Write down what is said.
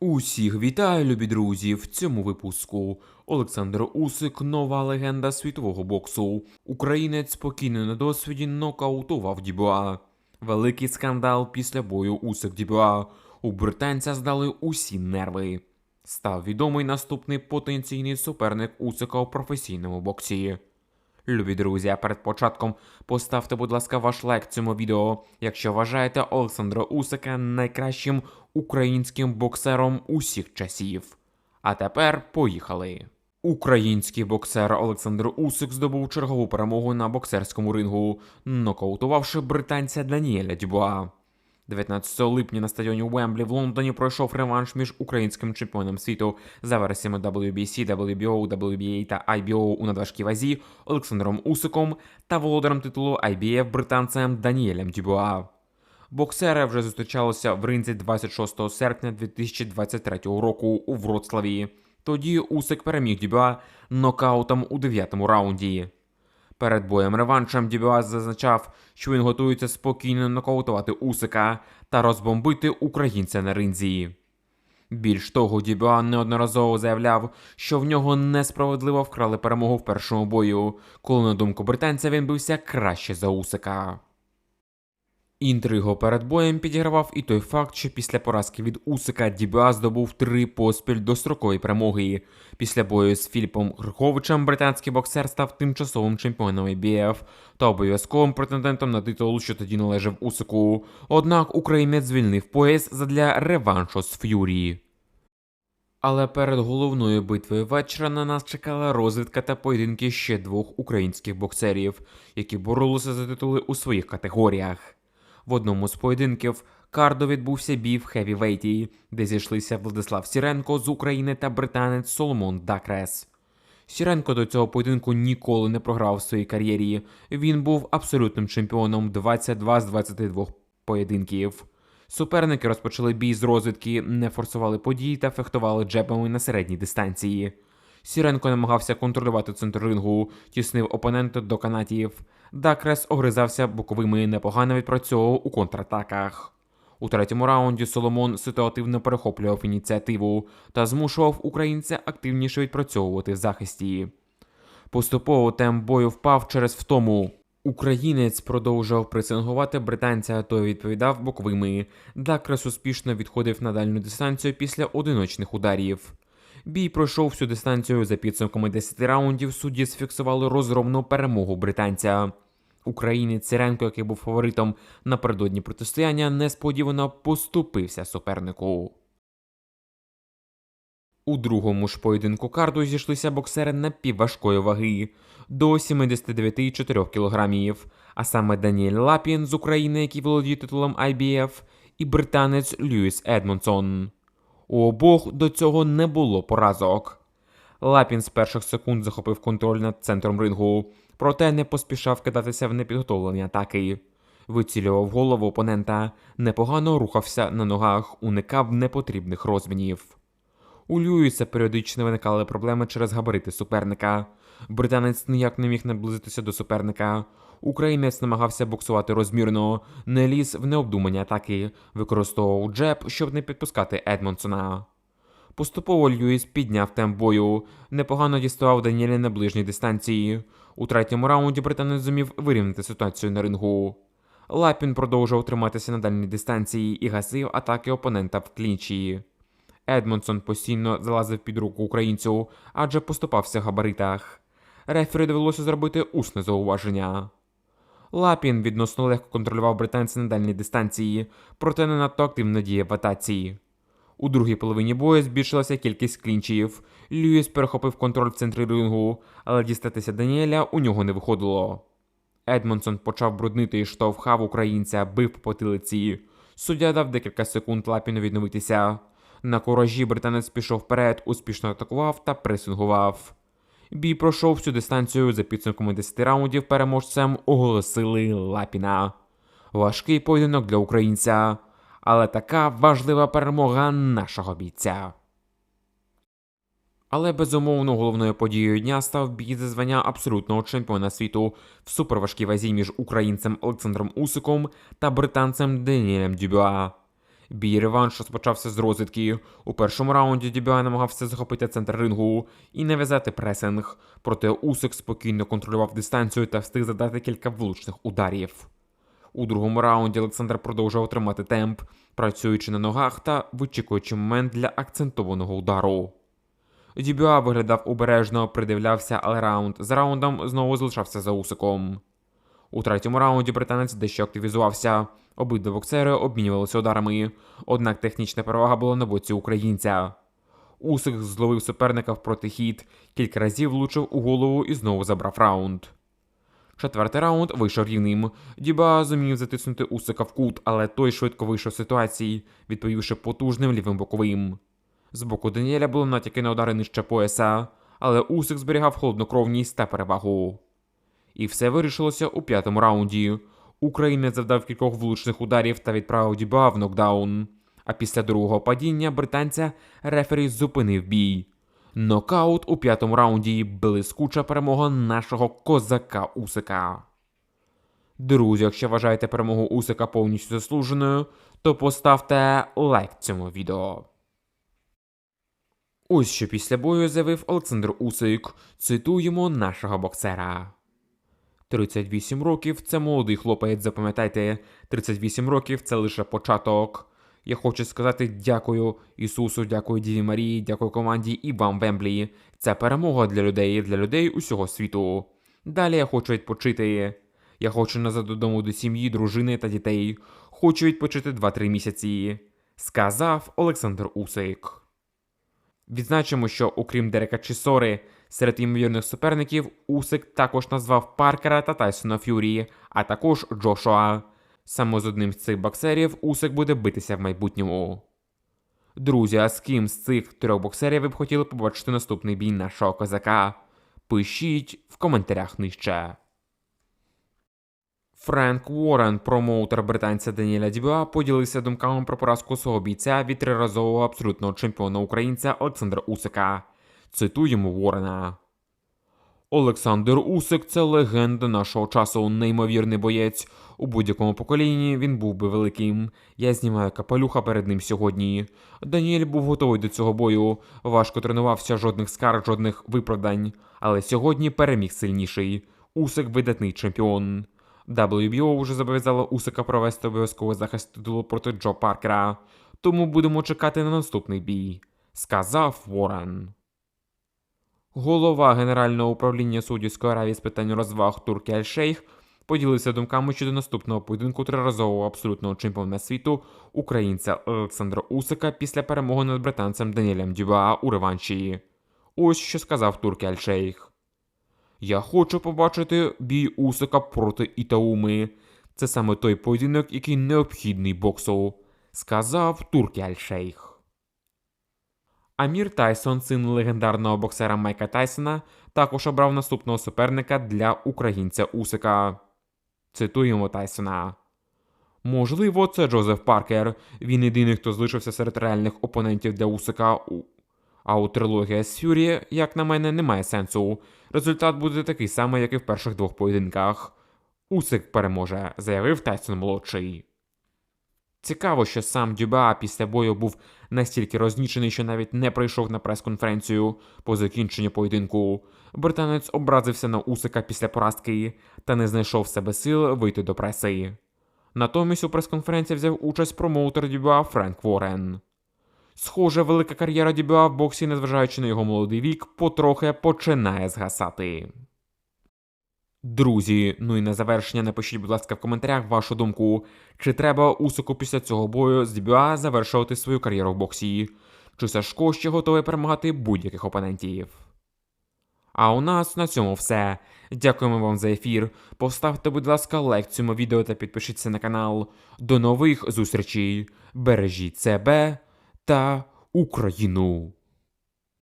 Усіх вітаю, любі друзі! В цьому випуску Олександр Усик, нова легенда світового боксу. Українець спокійно на досвіді нокаутував Дібуа. Великий скандал після бою Усик Дібуа. У британця здали усі нерви. Став відомий наступний потенційний суперник Усика у професійному боксі. Любі друзі, перед початком поставте, будь ласка, ваш лайк цьому відео, якщо вважаєте Олександра Усика найкращим українським боксером усіх часів. А тепер поїхали. Український боксер Олександр Усик здобув чергову перемогу на боксерському рингу, нокаутувавши британця Даніеля Дюбуа. 19 липня на стадіоні Уемблі в Лондоні пройшов реванш між українським чемпіоном світу за версіями WBC, WBO, WBA та IBO у надважкій вазі Олександром Усиком та володарем титулу IBF британцем Даніелем Дюбуа. Боксери вже зустрічалися в ринзі 26 серпня 2023 року у Вроцлаві. Тоді Усик переміг Дюбуа нокаутом у 9-му раунді. Перед боєм реваншем Дібюас зазначав, що він готується спокійно нокаутувати Усика та розбомбити українця на ринзі. Більш того, Дібюа неодноразово заявляв, що в нього несправедливо вкрали перемогу в першому бою, коли, на думку британця, він бився краще за Усика. Інтригу перед боєм підігравав і той факт, що після поразки від Усика Дібюа здобув три поспіль дострокові перемоги. Після бою з Філіпом Гриховичем британський боксер став тимчасовим чемпіоном IBF та обов'язковим претендентом на титул, що тоді належав Усику. Однак українець звільнив пояс задля реваншу з Ф'юрі. Але перед головною битвою вечора на нас чекала розвідка та поєдинки ще двох українських боксерів, які боролися за титули у своїх категоріях. В одному з поєдинків кардо відбувся бій в хевівейті, де зійшлися Владислав Сіренко з України та британець Соломон Дакрес. Сіренко до цього поєдинку ніколи не програв в своїй кар'єрі. Він був абсолютним чемпіоном 22 з 22 поєдинків. Суперники розпочали бій з розвідки, не форсували події та фехтували джебами на середній дистанції. Сіренко намагався контролювати центр рингу, тіснив опонента до канатів. Дакрес огризався боковими непогано відпрацьовував у контратаках. У третьому раунді Соломон ситуативно перехоплював ініціативу та змушував українця активніше відпрацьовувати в захисті. Поступово темп бою впав через втому. Українець продовжував пресингувати британця, той відповідав боковими. Дакрес успішно відходив на дальню дистанцію після одиночних ударів. Бій пройшов всю дистанцію за підсумками 10 раундів. Судді сфіксували розгромну перемогу британця. Українець Сиренко, який був фаворитом напередодні протистояння, несподівано поступився супернику. У другому ж поєдинку карду зійшлися боксери напівважкої ваги до 79,4 кг, а саме Даніель Лапін з України, який володіє титулом IBF, і британець Льюіс Едмонсон. У обох до цього не було поразок. Лапін з перших секунд захопив контроль над центром рингу, проте не поспішав кидатися в непідготовлені атаки. Вицілював голову опонента, непогано рухався на ногах, уникав непотрібних розмінів. У Льюіса періодично виникали проблеми через габарити суперника. Британець ніяк не міг наблизитися до суперника. Українець намагався боксувати розмірно, не ліз в необдумані атаки, використовував джеб, щоб не підпускати Едмонсона. Поступово Льюіс підняв темп бою, непогано діставав Даніеля на ближній дистанції. У третьому раунді британець зумів вирівняти ситуацію на рингу. Лапін продовжував триматися на дальній дистанції і гасив атаки опонента в клінчі. Едмонсон постійно залазив під руку українцю, адже поступався в габаритах. Рефері довелося зробити усне зауваження. Лапін відносно легко контролював британця на дальній дистанції, проте не надто активно діяв в атаці. У другій половині бою збільшилася кількість клінчів. Льюіс перехопив контроль в центрі рингу, але дістатися Даніеля у нього не виходило. Едмонсон почав бруднити і штовхав українця, бив по потилиці. Суддя дав декілька секунд Лапіну відновитися. На куражі британець пішов вперед, успішно атакував та пресингував. Бій пройшов всю дистанцію за підсумками 10 раундів переможцем оголосили Лапіна. Важкий поєдинок для українця, але така важлива перемога нашого бійця. Але безумовно головною подією дня став бій за звання абсолютного чемпіона світу в суперважкій вазі між українцем Олександром Усиком та британцем Даніелем Дюбюа. Бій реванш розпочався з розвідки. У першому раунді Дібіа намагався захопити центр рингу і нав'язати пресинг, проте Усик спокійно контролював дистанцію та встиг задати кілька влучних ударів. У другому раунді Олександр продовжував тримати темп, працюючи на ногах та вичікуючи момент для акцентованого удару. Дібюа виглядав обережно, придивлявся, але раунд за раундом знову залишався за Усиком. У третьому раунді британець дещо активізувався. Обидва боксери обмінювалися ударами, однак технічна перевага була на боці українця. Усик зловив суперника в протихід, кілька разів влучив у голову і знову забрав раунд. Четвертий раунд вийшов рівним. Діба зумів затиснути Усика в кут, але той швидко вийшов з ситуації, відповівши потужним лівим боковим. З боку Даніеля були натяки на удари нижче пояса, але Усик зберігав холоднокровність та перевагу. І все вирішилося у п'ятому раунді. Українець завдав кількох влучних ударів та відправив Діба в нокдаун. А після другого падіння британця рефері зупинив бій. Нокаут у п'ятому раунді блискуча перемога нашого козака Усика. Друзі, якщо вважаєте перемогу Усика повністю заслуженою, то поставте лайк цьому відео. Ось що після бою заявив Олександр Усик. Цитуємо нашого боксера. 38 років це молодий хлопець, запам'ятайте, 38 років це лише початок. Я хочу сказати дякую Ісусу, дякую Діві Марії, дякую команді і вам, Вемблі. Це перемога для людей, для людей усього світу. Далі я хочу відпочити. Я хочу назад додому до сім'ї, дружини та дітей. Хочу відпочити 2-3 місяці. Сказав Олександр Усик. Відзначимо, що окрім Дерека Чісори, серед ймовірних суперників Усик також назвав Паркера та Тайсона Ф'юрі, а також Джошуа. Саме з одним з цих боксерів Усик буде битися в майбутньому. Друзі, а з ким з цих трьох боксерів ви б хотіли побачити наступний бій нашого козака? Пишіть в коментарях нижче. Френк Уоррен, промоутер британця Даніеля Дібюа, поділився думками про поразку свого бійця від триразового абсолютного чемпіона українця Олександра Усика. Цитуємо Уоррена. Олександр Усик це легенда нашого часу, неймовірний боєць. У будь-якому поколінні він був би великим. Я знімаю капелюха перед ним сьогодні. Даніель був готовий до цього бою. Важко тренувався, жодних скарг, жодних виправдань. Але сьогодні переміг сильніший. Усик видатний чемпіон. WBO вже зобов'язала Усика провести обов'язковий захист титулу проти Джо Паркера. Тому будемо чекати на наступний бій, сказав Ворен. Голова Генерального управління Суддівської Аравії з питань розваг Туркі Аль-Шейх поділився думками щодо наступного поєдинку триразового абсолютного чемпіона світу українця Олександра Усика після перемоги над британцем Даніелем Дюба у реванші. Ось що сказав Туркі Аль-Шейх. Я хочу побачити бій Усика проти Ітауми. Це саме той поєдинок, який необхідний боксу, сказав Туркі Аль-Шейх. Амір Тайсон, син легендарного боксера Майка Тайсона, також обрав наступного суперника для українця Усика. Цитуємо Тайсона. Можливо, це Джозеф Паркер. Він єдиний, хто залишився серед реальних опонентів для Усика. А у трилогія з Фюрі, як на мене, немає сенсу. Результат буде такий самий, як і в перших двох поєдинках. Усик переможе, заявив Тайсон молодший. Цікаво, що сам Дюба після бою був настільки рознічений, що навіть не прийшов на прес-конференцію по закінченню поєдинку. Британець образився на Усика після поразки та не знайшов в себе сил вийти до преси. Натомість у прес-конференції взяв участь промоутер Дюба Френк Ворен. Схоже, велика кар'єра Дюба в боксі, незважаючи на його молодий вік, потрохи починає згасати. Друзі, ну і на завершення напишіть, будь ласка, в коментарях вашу думку, чи треба Усику після цього бою з Дібюа завершувати свою кар'єру в боксі, чи Сашко ще готовий перемагати будь-яких опонентів. А у нас на цьому все. Дякуємо вам за ефір. Поставте, будь ласка, лайк цьому відео та підпишіться на канал. До нових зустрічей. Бережіть себе та Україну!